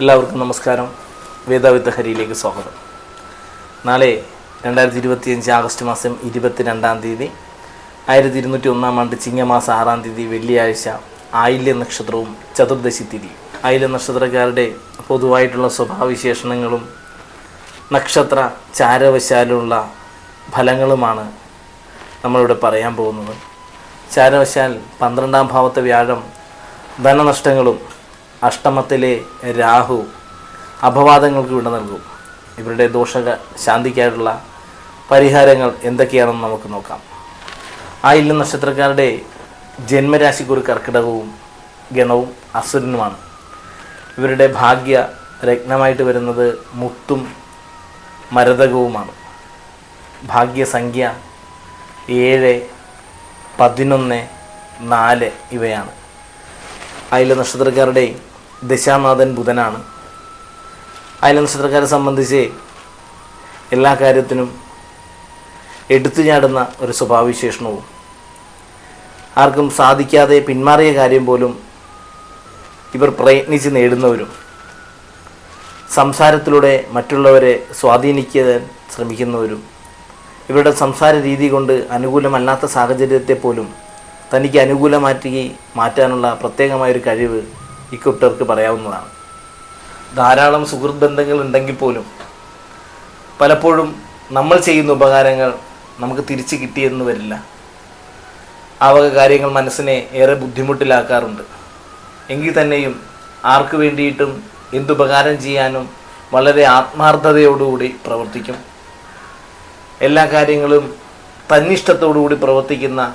എല്ലാവർക്കും നമസ്കാരം. വേദാവിത്ത ഹരിയിലേക്ക് സ്വാഗതം. നാളെ രണ്ടായിരത്തി ഇരുപത്തിയഞ്ച് ആഗസ്റ്റ് മാസം ഇരുപത്തിരണ്ടാം തീയതി ആയിരത്തി ഇരുന്നൂറ്റി ഒന്നാം ആണ്ട് ചിങ്ങമാസം ആറാം തീയതി വെള്ളിയാഴ്ച ആയില്യ നക്ഷത്രവും ചതുർദശി തിരി ആയില്യ നക്ഷത്രക്കാരുടെ പൊതുവായിട്ടുള്ള സ്വഭാവവിശേഷണങ്ങളും നക്ഷത്ര ചാരവശാലുള്ള ഫലങ്ങളുമാണ് നമ്മളിവിടെ പറയാൻ പോകുന്നത്. ചാരവശാൽ പന്ത്രണ്ടാം ഭാവത്തെ വ്യാഴം ധനനഷ്ടങ്ങളും അഷ്ടമത്തിലെ രാഹു അപവാദങ്ങൾക്ക് വിട നൽകും. ഇവരുടെ ദോഷ ശാന്തിക്കായിട്ടുള്ള പരിഹാരങ്ങൾ എന്തൊക്കെയാണെന്ന് നമുക്ക് നോക്കാം. ആ ഇല്ല നക്ഷത്രക്കാരുടെ ജന്മരാശിക്ക് ഒരു കർക്കിടകവും ഗണവും അസുരനുമാണ്. ഇവരുടെ ഭാഗ്യ രത്നമായിട്ട് വരുന്നത് മുത്തും മരതകവുമാണ്. ഭാഗ്യസംഖ്യ ഏഴ് പതിനൊന്ന് നാല് ഇവയാണ്. അയല നക്ഷത്രക്കാരുടെ ദശാനാഥൻ ബുധനാണ്. അയല നക്ഷത്രക്കാരെ സംബന്ധിച്ച് എല്ലാ കാര്യത്തിനും എടുത്തു ചാടുന്ന ഒരു സ്വഭാവവിശേഷണവും. ആർക്കും സാധിക്കാതെ പിന്മാറിയ കാര്യം പോലും ഇവർ പ്രയത്നിച്ച് നേടുന്നവരും സംസാരത്തിലൂടെ മറ്റുള്ളവരെ സ്വാധീനിക്കാൻ ശ്രമിക്കുന്നവരും ഇവരുടെ സംസാര രീതി കൊണ്ട് അനുകൂലമല്ലാത്ത സാഹചര്യത്തെ പോലും തനിക്ക് അനുകൂലമാറ്റി മാറ്റാനുള്ള പ്രത്യേകമായൊരു കഴിവ് ഇക്കുട്ടർക്ക് പറയാവുന്നതാണ്. ധാരാളം സുഹൃത്ത് ബന്ധങ്ങൾ ഉണ്ടെങ്കിൽ പോലും പലപ്പോഴും നമ്മൾ ചെയ്യുന്ന ഉപകാരങ്ങൾ നമുക്ക് തിരിച്ചു കിട്ടിയെന്ന് വരില്ല. ആ വക കാര്യങ്ങൾ മനസ്സിനെ ഏറെ ബുദ്ധിമുട്ടിലാക്കാറുണ്ട്. എങ്കിൽ തന്നെയും ആർക്ക് വേണ്ടിയിട്ടും എന്തുപകാരം ചെയ്യാനും വളരെ ആത്മാർത്ഥതയോടുകൂടി പ്രവർത്തിക്കും. എല്ലാ കാര്യങ്ങളും തന്നിഷ്ടത്തോടുകൂടി പ്രവർത്തിക്കുന്ന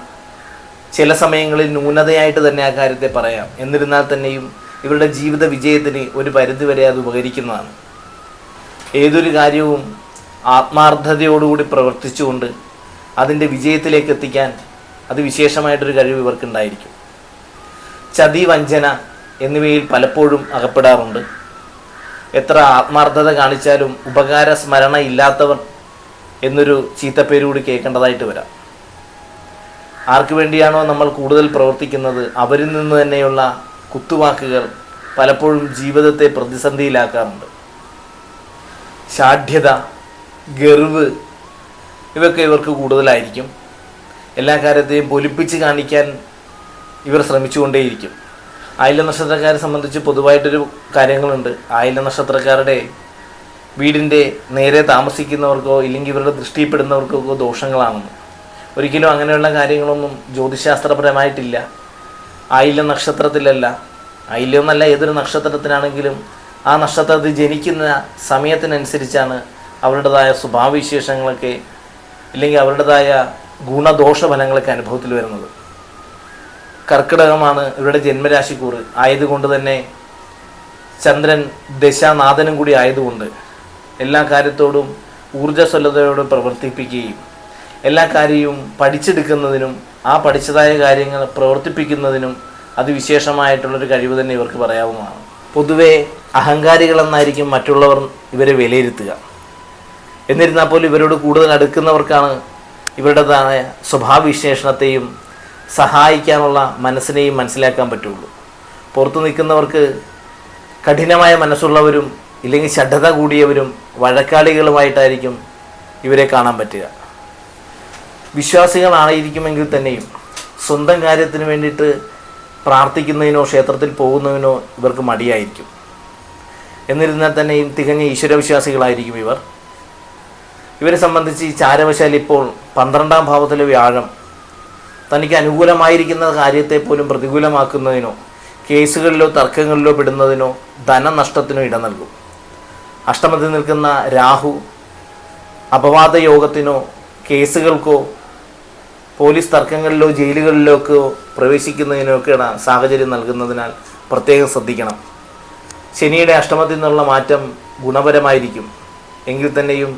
ചില സമയങ്ങളിൽ ന്യൂനതയായിട്ട് തന്നെ ആ കാര്യത്തെ പറയാം. എന്നിരുന്നാൽ തന്നെയും ഇവരുടെ ജീവിത വിജയത്തിന് ഒരു പരിധിവരെ അത് ഉപകരിക്കുന്നതാണ്. ഏതൊരു കാര്യവും ആത്മാർത്ഥതയോടുകൂടി പ്രവർത്തിച്ചുകൊണ്ട് അതിന്റെ വിജയത്തിലേക്ക് എത്തിക്കാൻ അത് വിശേഷമായിട്ടൊരു കഴിവ് ഇവർക്കുണ്ടായിരിക്കും. ചതി വഞ്ചന എന്നിവയിൽ പലപ്പോഴും അകപ്പെടാറുണ്ട്. എത്ര ആത്മാർത്ഥത കാണിച്ചാലും ഉപകാര സ്മരണ ഇല്ലാത്തവർ എന്നൊരു ചീത്തപ്പേര് കൂടി കേൾക്കേണ്ടതായിട്ട് വരാം. ആർക്കു വേണ്ടിയാണോ നമ്മൾ കൂടുതൽ പ്രവർത്തിക്കുന്നത്? അവരിൽ നിന്ന് തന്നെയുള്ള കുത്തുവാക്കുകൾ പലപ്പോഴും ജീവിതത്തെ പ്രതിസന്ധിയിലാക്കാറുണ്ട്. ഷാഠ്യത ഗർവ് ഇവയൊക്കെ ഇവർക്ക് കൂടുതലായിരിക്കും. എല്ലാ കാര്യത്തെയും പൊലിപ്പിച്ച് കാണിക്കാൻ ഇവർ ശ്രമിച്ചുകൊണ്ടേയിരിക്കും. ആയില നക്ഷത്രക്കാരെ സംബന്ധിച്ച് പൊതുവായിട്ടൊരു കാര്യങ്ങളുണ്ട്. ആയില നക്ഷത്രക്കാരുടെ വീടിന്റെ നേരെ താമസിക്കുന്നവർക്കോ ഇല്ലെങ്കിൽ ഇവരുടെ ദൃഷ്ടിപ്പെടുന്നവർക്കോ ദോഷങ്ങളാണെന്ന്. ഒരിക്കലും അങ്ങനെയുള്ള കാര്യങ്ങളൊന്നും ജ്യോതിശാസ്ത്രപരമായിട്ടില്ല. ആയില്യ നക്ഷത്രത്തിലല്ല. ആയില്യം എന്നല്ല ഏതൊരു നക്ഷത്രത്തിനാണെങ്കിലും ആ നക്ഷത്രത്തിൽ ജനിക്കുന്ന സമയത്തിനനുസരിച്ചാണ് അവരുടേതായ സ്വഭാവവിശേഷങ്ങളൊക്കെ ഇല്ലെങ്കിൽ അവരുടേതായ ഗുണദോഷ ഫലങ്ങളൊക്കെ അനുഭവത്തിൽ വരുന്നത്. കർക്കിടകമാണ് ഇവരുടെ ജന്മരാശിക്കൂറ്. ആയതുകൊണ്ട് തന്നെ ചന്ദ്രൻ ദശാനാഥനും കൂടി ആയതുകൊണ്ട് എല്ലാ കാര്യത്തോടും ഊർജസ്വലതയോടും പ്രവർത്തിപ്പിക്കുകയും എല്ലാ കാര്യവും പഠിച്ചെടുക്കുന്നതിനും ആ പഠിച്ചതായ കാര്യങ്ങൾ പ്രവർത്തിപ്പിക്കുന്നതിനും അത് വിശേഷമായിട്ടുള്ളൊരു കഴിവ് തന്നെ ഇവർക്ക് പറയാവുന്നതാണ്. പൊതുവെ അഹങ്കാരികളെന്നായിരിക്കും മറ്റുള്ളവർ ഇവരെ വിലയിരുത്തുക. എന്നിരുന്നാൽ പോലും ഇവരോട് കൂടുതൽ അടുക്കുന്നവർക്കാണ് ഇവരുടേതായ സ്വഭാവവിശേഷണത്തെയും സഹായിക്കാനുള്ള മനസ്സിനെയും മനസ്സിലാക്കാൻ പറ്റുള്ളൂ. പുറത്തു നിൽക്കുന്നവർക്ക് കഠിനമായ മനസ്സുള്ളവരും ഇല്ലെങ്കിൽ ഷഡ്ഢത കൂടിയവരും വഴക്കാളികളുമായിട്ടായിരിക്കും ഇവരെ കാണാൻ പറ്റുക. വിശ്വാസികളായിരിക്കുമെങ്കിൽ തന്നെയും സ്വന്തം കാര്യത്തിന് വേണ്ടിയിട്ട് പ്രാർത്ഥിക്കുന്നതിനോ ക്ഷേത്രത്തിൽ പോകുന്നതിനോ ഇവർക്ക് മടിയായിരിക്കും. എന്നിരുന്നാൽ തന്നെയും തികഞ്ഞ ഈശ്വരവിശ്വാസികളായിരിക്കും ഇവർ. ഇവരെ സംബന്ധിച്ച് ഈ ചാരവശാൽ ഇപ്പോൾ പന്ത്രണ്ടാം ഭാവത്തിലെ വ്യാഴം തനിക്ക് അനുകൂലമായിരിക്കുന്ന കാര്യത്തെ പോലും പ്രതികൂലമാക്കുന്നതിനോ കേസുകളിലോ തർക്കങ്ങളിലോ പെടുന്നതിനോ ധനനഷ്ടത്തിനോ ഇട നൽകും. അഷ്ടമത്തിൽ നിൽക്കുന്ന രാഹു അപവാദ യോഗത്തിനോ കേസുകൾക്കോ പോലീസ് തർക്കങ്ങളിലോ ജയിലുകളിലോ ഒക്കെ പ്രവേശിക്കുന്നതിനൊക്കെയാണ് സാഹചര്യം നൽകുന്നതിനാൽ പ്രത്യേകം ശ്രദ്ധിക്കണം. ശനിയുടെ അഷ്ടമത്തിൽ നിന്നുള്ള മാറ്റം ഗുണപരമായിരിക്കും. എങ്കിൽ തന്നെയും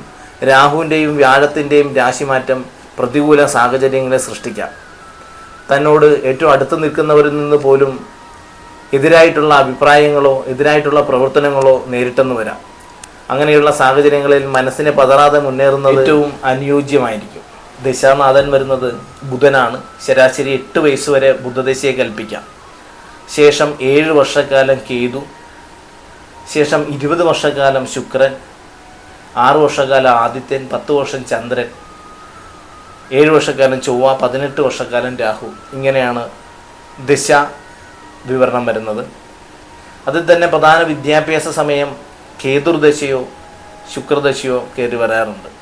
രാഹുവിന്റെയും വ്യാഴത്തിന്റെയും രാശിമാറ്റം പ്രതികൂല സാഹചര്യങ്ങളെ സൃഷ്ടിക്കാം. തന്നോട് ഏറ്റവും അടുത്ത് നിൽക്കുന്നവരിൽ നിന്ന് പോലും എതിരായിട്ടുള്ള അഭിപ്രായങ്ങളോ എതിരായിട്ടുള്ള പ്രവർത്തനങ്ങളോ നേരിട്ടെന്ന് വരാം. അങ്ങനെയുള്ള സാഹചര്യങ്ങളിൽ മനസ്സിനെ പതറാതെ മുന്നേറുന്നത് ഏറ്റവും അനുയോജ്യമായിരിക്കും. ദശാനാഥൻ വരുന്നത് ബുധനാണ്. ശരാശരി എട്ട് വയസ്സ് വരെ ബുധദശയെ കൽപ്പിക്കാം. ശേഷം ഏഴ് വർഷക്കാലം കേതു. ശേഷം ഇരുപത് വർഷക്കാലം ശുക്രൻ. ആറ് വർഷക്കാലം ആദിത്യൻ. പത്ത് വർഷം ചന്ദ്രൻ. ഏഴ് വർഷക്കാലം ചൊവ്വ. പതിനെട്ട് വർഷക്കാലം രാഹു. ഇങ്ങനെയാണ് ദശ വിവരണം വരുന്നത്. അതിൽ തന്നെ പ്രധാന വിദ്യാഭ്യാസ സമയം കേതുർദശയോ ശുക്രദശയോ കയറി വരാറുണ്ട്.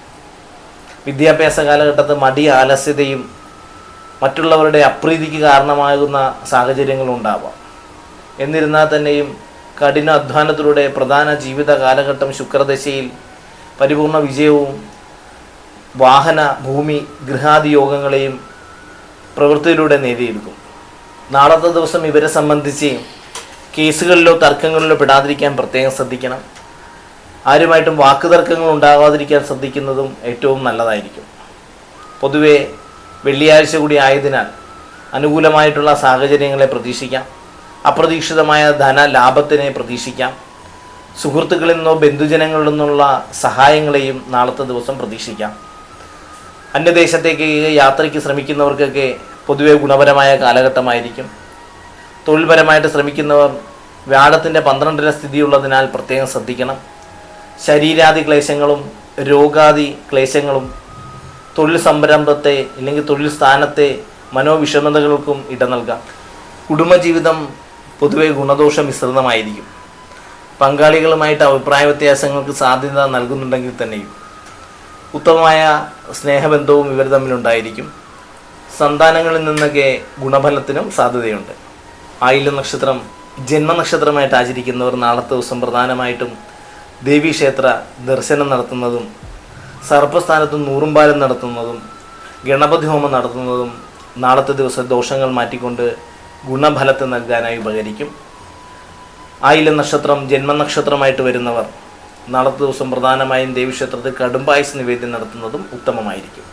വിദ്യാഭ്യാസ കാലഘട്ടത്ത് മടി ആലസ്യതയും മറ്റുള്ളവരുടെ അപ്രീതിക്ക് കാരണമാകുന്ന സാഹചര്യങ്ങളുണ്ടാവാം എന്നിരുന്നാൽ തന്നെയും കഠിന അധ്വാനത്തിലൂടെ പ്രധാന ജീവിത കാലഘട്ടം ശുക്രദശയിൽ പരിപൂർണ വിജയവും വാഹന ഭൂമി ഗൃഹാദി യോഗങ്ങളെയും പ്രവൃത്തിയിലൂടെ നേടിയെടുക്കും. നാളത്തെ ദിവസം ഇവരെ സംബന്ധിച്ച് കേസുകളിലോ തർക്കങ്ങളിലോ പെടാതിരിക്കാൻ പ്രത്യേകം ശ്രദ്ധിക്കണം. ആരുമായിട്ടും വാക്കുതർക്കങ്ങൾ ഉണ്ടാകാതിരിക്കാൻ ശ്രദ്ധിക്കുന്നതും ഏറ്റവും നല്ലതായിരിക്കും. പൊതുവെ വെള്ളിയാഴ്ച കൂടി ആയതിനാൽ അനുകൂലമായിട്ടുള്ള സാഹചര്യങ്ങളെ പ്രതീക്ഷിക്കാം. അപ്രതീക്ഷിതമായ ധന ലാഭത്തിനെ പ്രതീക്ഷിക്കാം. സുഹൃത്തുക്കളിൽ നിന്നോ ബന്ധുജനങ്ങളിൽ നിന്നുള്ള സഹായങ്ങളെയും നാളത്തെ ദിവസം പ്രതീക്ഷിക്കാം. അന്യദേശത്തേക്ക് യാത്രയ്ക്ക് ശ്രമിക്കുന്നവർക്കൊക്കെ പൊതുവെ ഗുണപരമായ കാലഘട്ടമായിരിക്കും. തൊഴിൽപരമായിട്ട് ശ്രമിക്കുന്നവർ വ്യാഴത്തിന്റെ പന്ത്രണ്ടിലെ സ്ഥിതിയുള്ളതിനാൽ പ്രത്യേകം ശ്രദ്ധിക്കണം. ശരീരാദി ക്ലേശങ്ങളും രോഗാദി ക്ലേശങ്ങളും തൊഴിൽ സംരംഭത്തെ അല്ലെങ്കിൽ തൊഴിൽ സ്ഥാനത്തെ മനോവിഷമതകൾക്കും ഇട നൽകാം. കുടുംബജീവിതം പൊതുവെ ഗുണദോഷ മിശ്രിതമായിരിക്കും പങ്കാളികളുമായിട്ട് അഭിപ്രായ വ്യത്യാസങ്ങൾക്ക് സാധ്യത നൽകുന്നുണ്ടെങ്കിൽ തന്നെയും ഉത്തമമായ സ്നേഹബന്ധവും ഇവർ തമ്മിലുണ്ടായിരിക്കും സന്താനങ്ങളിൽ നിന്നൊക്കെ ഗുണഫലത്തിനും സാധ്യതയുണ്ട്. ആയില നക്ഷത്രം ജന്മനക്ഷത്രമായിട്ട് ആചരിക്കുന്നവർ നാളത്തെ ദിവസം പ്രധാനമായിട്ടും ദേവീക്ഷേത്ര ദർശനം നടത്തുന്നതും സർപ്പസ്ഥാനത്ത് നൂറുംപാലം നടത്തുന്നതും ഗണപതി ഹോമം നടത്തുന്നതും നാളത്തെ ദിവസം ദോഷങ്ങൾ മാറ്റിക്കൊണ്ട് ഗുണഫലത്തെ നൽകാനായി ഉപകരിക്കും. ആയില നക്ഷത്രം ജന്മനക്ഷത്രമായിട്ട് വരുന്നവർ നാളത്തെ ദിവസം പ്രധാനമായും ദേവീക്ഷേത്രത്തിൽ കടുംബായുസ് നിവേദ്യം നടത്തുന്നതും ഉത്തമമായിരിക്കും.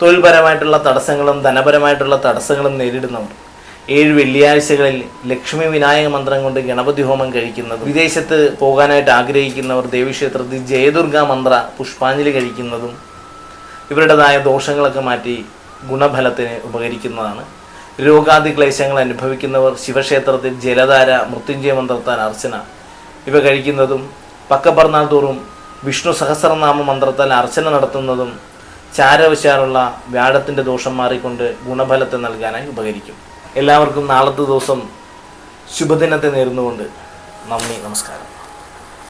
തൊഴിൽപരമായിട്ടുള്ള തടസ്സങ്ങളും ധനപരമായിട്ടുള്ള തടസ്സങ്ങളും നേരിടുന്നവർ ഏഴ് വെള്ളിയാഴ്ചകളിൽ ലക്ഷ്മി വിനായക മന്ത്രം കൊണ്ട് ഗണപതി ഹോമം കഴിക്കുന്നതും വിദേശത്ത് പോകാനായിട്ട് ആഗ്രഹിക്കുന്നവർ ദേവീക്ഷേത്രത്തിൽ ജയദുർഗ മന്ത്ര പുഷ്പാഞ്ജലി കഴിക്കുന്നതും ഇവരുടേതായ ദോഷങ്ങളൊക്കെ മാറ്റി ഗുണഫലത്തിന് ഉപകരിക്കുന്നതാണ്. രോഗാദി ക്ലേശങ്ങൾ അനുഭവിക്കുന്നവർ ശിവക്ഷേത്രത്തിൽ ജലധാര മൃത്യുഞ്ജയ മന്ത്രത്താൽ അർച്ചന ഇവ കഴിക്കുന്നതും പക്കപ്പറന്നാൾ തോറും വിഷ്ണു സഹസ്രനാമ മന്ത്രത്താൽ അർച്ചന നടത്തുന്നതും ചാരവശാലുള്ള വ്യാഴത്തിന്റെ ദോഷം മാറിക്കൊണ്ട് ഗുണഫലത്തെ നൽകാനായി ഉപകരിക്കും. എല്ലാവർക്കും നാളത്തെ ദിവസം ശുഭദിനത്തെ നേർന്നുകൊണ്ട് നന്ദി നമസ്കാരം.